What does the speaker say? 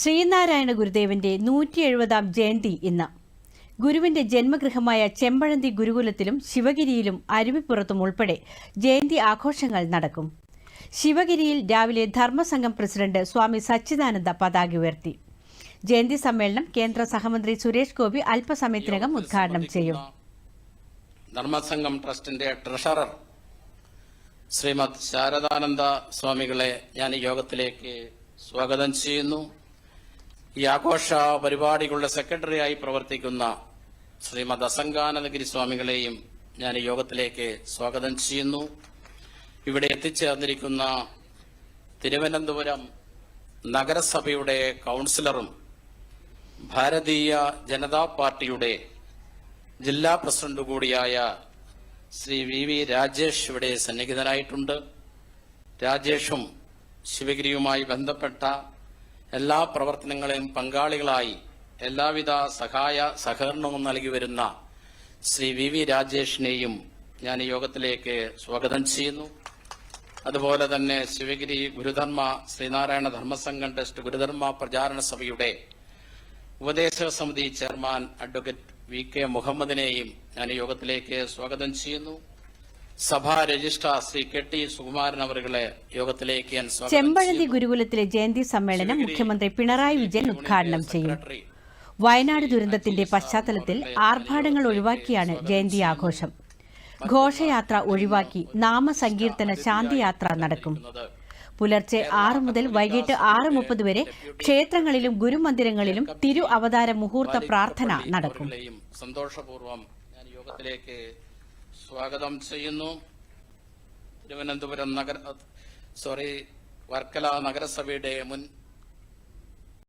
ശ്രീനാരായണ ഗുരുദേവന്റെ നൂറ്റി എഴുപതാം ജയന്തി ഇന്ന്. ഗുരുവിന്റെ ജന്മഗൃഹമായ ചെമ്പഴന്തി ഗുരുകുലത്തിലും ശിവഗിരിയിലും അരുവിപ്പുറത്തും ഉൾപ്പെടെ ജയന്തി ആഘോഷങ്ങൾ നടക്കും. ശിവഗിരിയിൽ രാവിലെ ധർമ്മസംഘം പ്രസിഡന്റ് സ്വാമി സച്ചിദാനന്ദ പതാക ഉയർത്തി. ജയന്തി സമ്മേളനം കേന്ദ്ര സഹമന്ത്രി സുരേഷ് ഗോപി അല്പസമയത്തിനകം ഉദ്ഘാടനം ചെയ്യും. ധർമ്മസംഘം ട്രസ്റ്റിന്റെ ട്രഷറർ ശ്രീമദ് ശാരദാനന്ദ സ്വാമികളെ ഞാൻ യോഗത്തിലേക്ക് സ്വാഗതം ചെയ്യുന്നു. ഈ ആഘോഷ പരിപാടികളുടെ സെക്രട്ടറിയായി പ്രവർത്തിക്കുന്ന ശ്രീമദ് അസംഗാനന്ദഗിരി സ്വാമികളെയും ഞാൻ യോഗത്തിലേക്ക് സ്വാഗതം ചെയ്യുന്നു. ഇവിടെ എത്തിച്ചേർന്നിരിക്കുന്ന തിരുവനന്തപുരം നഗരസഭയുടെ കൗൺസിലറും ഭാരതീയ ജനതാ പാർട്ടിയുടെ ജില്ലാ പ്രസിഡന്റ് കൂടിയായ ശ്രീ വി വി രാജേഷ് ഇവിടെ സന്നിഹിതനായിട്ടുണ്ട്. രാജേഷും ശിവഗിരിയുമായി ബന്ധപ്പെട്ട എല്ലാ പ്രവർത്തനങ്ങളെയും പങ്കാളികളായി എല്ലാവിധ സഹായ സഹകരണവും നൽകി വരുന്ന ശ്രീ വി വി രാജേഷിനെയും ഞാൻ യോഗത്തിലേക്ക് സ്വാഗതം ചെയ്യുന്നു. അതുപോലെ തന്നെ ശിവഗിരി ഗുരുധർമ്മ ശ്രീനാരായണ ധർമ്മസംഘം ട്രസ്റ്റ് ഗുരുധർമ്മ പ്രചാരണ സഭയുടെ ഉപദേശക സമിതി ചെയർമാൻ അഡ്വക്കേറ്റ് വി കെ മുഹമ്മദിനെയും ഞാൻ യോഗത്തിലേക്ക് സ്വാഗതം ചെയ്യുന്നു. സഭാ registrar Shri K T Sukumaran അവരുടെ യോഗത്തിലേക്ക് ഞാൻ ചെമ്പഴന്തി. ഗുരുകുലത്തിലെ ജയന്തി സമ്മേളനം മുഖ്യമന്ത്രി പിണറായി വിജയൻ ഉദ്ഘാടനം ചെയ്യും. വയനാട് ദുരന്തത്തിന്റെ പശ്ചാത്തലത്തിൽ ആർഭാടങ്ങൾ ഒഴിവാക്കിയാണ് ജയന്തി ആഘോഷം. ഘോഷയാത്ര ഒഴിവാക്കി നാമസങ്കീർത്തന ശാന്തിയാത്ര നടക്കും. പുലർച്ചെ ആറ് മുതൽ വൈകിട്ട് ആറ് മുപ്പത് വരെ ക്ഷേത്രങ്ങളിലും ഗുരുമന്ദിരങ്ങളിലും തിരു അവതാര മുഹൂർത്ത പ്രാർത്ഥന നടക്കും. സന്തോഷപൂർവം ഞാൻ യോഗത്തിലേക്ക് സ്വാഗതം ചെയ്യുന്നു. തിരുവനന്തപുരം നഗര സോറി വർക്കല നഗരസഭയുടെ മുൻ